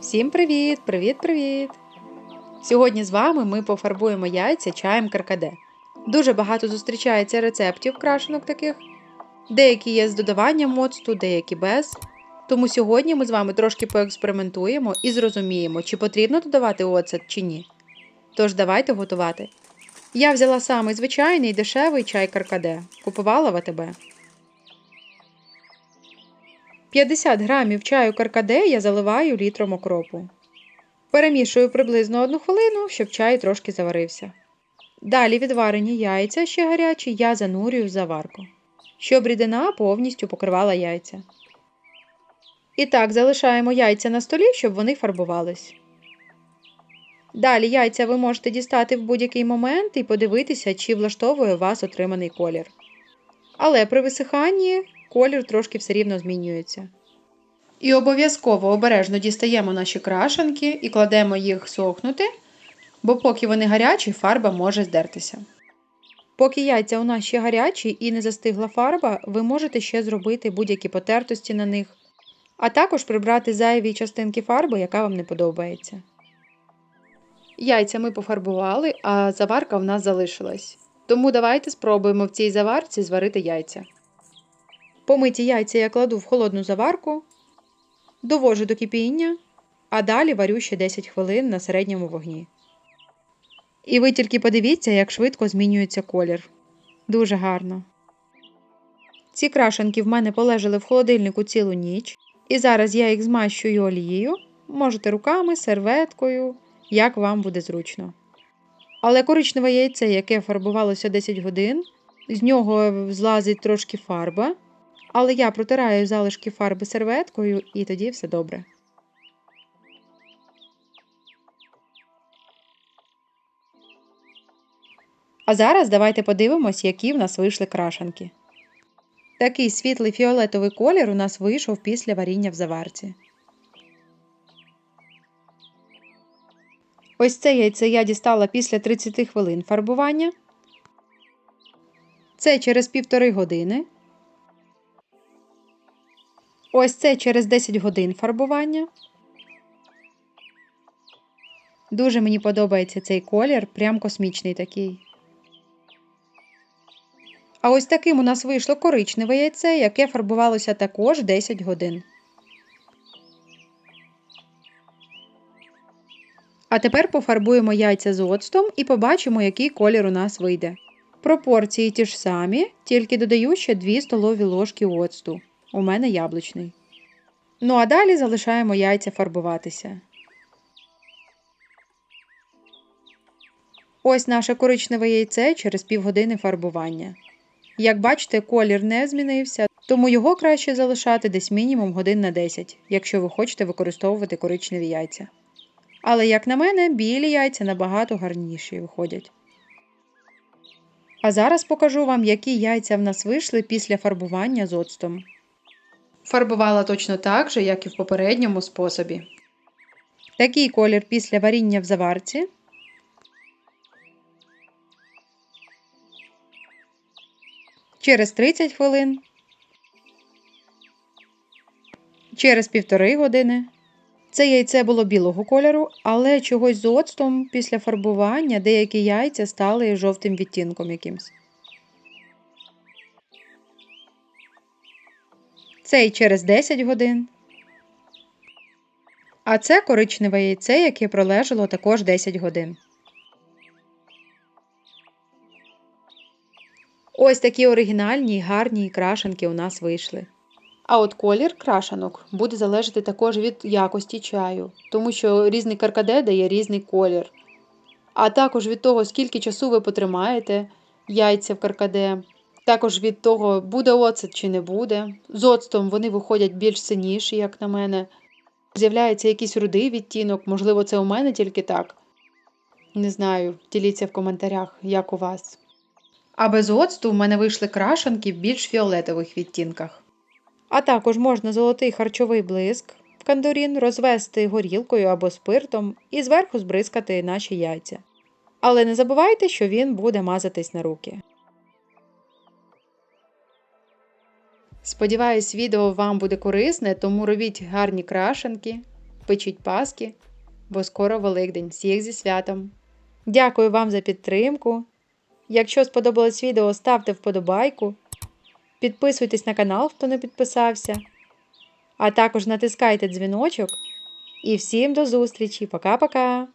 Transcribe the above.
Всім привіт! Привіт-привіт! Сьогодні з вами ми пофарбуємо яйця чаєм каркаде. Дуже багато зустрічається рецептів крашенок таких. Деякі є з додаванням моцту, деякі без. Тому сьогодні ми з вами трошки поекспериментуємо і зрозуміємо, чи потрібно додавати оцет чи ні. Тож давайте готувати. Я взяла самий звичайний дешевий чай каркаде. Купувала в АТБ. 50 грамів чаю каркаде я заливаю літром окропу. Перемішую приблизно одну хвилину, щоб чай трошки заварився. Далі відварені яйця ще гарячі я занурюю в заварку, щоб рідина повністю покривала яйця. І так залишаємо яйця на столі, щоб вони фарбувались. Далі яйця ви можете дістати в будь-який момент і подивитися, чи влаштовує вас отриманий колір. Але при висиханні колір трошки все рівно змінюється. І обов'язково обережно дістаємо наші крашенки і кладемо їх сохнути, бо поки вони гарячі, фарба може здертися. Поки яйця у нас ще гарячі і не застигла фарба, ви можете ще зробити будь-які потертості на них, а також прибрати зайві частинки фарби, яка вам не подобається. Яйця ми пофарбували, а заварка в нас залишилась. Тому давайте спробуємо в цій заварці зварити яйця. Помиті яйця я кладу в холодну заварку, довожу до кипіння, а далі варю ще 10 хвилин на середньому вогні. І ви тільки подивіться, як швидко змінюється колір. Дуже гарно. Ці крашенки в мене полежали в холодильнику цілу ніч, і зараз я їх змащую олією, можете руками, серветкою, як вам буде зручно. Але коричневе яйце, яке фарбувалося 10 годин, з нього злазить трошки фарба, але я протираю залишки фарби серветкою і тоді все добре. А зараз давайте подивимось, які в нас вийшли крашенки. Такий світлий фіолетовий колір у нас вийшов після варіння в заварці. Ось це яйце я дістала після 30 хвилин фарбування. Це через півтори години. Ось це через 10 годин фарбування. Дуже мені подобається цей колір, прям космічний такий. А ось таким у нас вийшло коричневе яйце, яке фарбувалося також 10 годин. А тепер пофарбуємо яйця з оцтом і побачимо, який колір у нас вийде. Пропорції ті ж самі, тільки додаю ще 2 столові ложки оцту. У мене яблучний. Ну а далі залишаємо яйця фарбуватися. Ось наше коричневе яйце через півгодини фарбування. Як бачите, колір не змінився, тому його краще залишати десь мінімум годин на 10, якщо ви хочете використовувати коричневі яйця. Але, як на мене, білі яйця набагато гарніші виходять. А зараз покажу вам, які яйця в нас вийшли після фарбування з оцтом. Фарбувала точно так же, як і в попередньому способі. Такий колір після варіння в заварці. Через 30 хвилин. Через півтори години. Це яйце було білого кольору, але чогось з оцтом після фарбування деякі яйця стали жовтим відтінком якимсь. Цей через 10 годин. А це коричневе яйце, яке пролежало також 10 годин. Ось такі оригінальні гарні крашенки у нас вийшли. А от колір крашанок буде залежати також від якості чаю, тому що різний каркаде дає різний колір. А також від того, скільки часу ви потримаєте яйця в каркаде, також від того, буде оцет чи не буде. З оцтом вони виходять більш синіші, як на мене. З'являється якийсь рудий відтінок, можливо, це у мене тільки так. Не знаю, діліться в коментарях, як у вас. А без оцту в мене вийшли крашенки в більш фіолетових відтінках. А також можна золотий харчовий блиск в кандурін розвести горілкою або спиртом і зверху збризкати наші яйця. Але не забувайте, що він буде мазатись на руки. Сподіваюсь, відео вам буде корисне, тому робіть гарні крашенки. печіть паски, бо скоро Великдень. Всіх зі святом. Дякую вам за підтримку. Якщо сподобалось відео, ставте вподобайку. Підписуйтесь на канал, хто не підписався. А також натискайте дзвіночок. І всім до зустрічі. Пока-пока!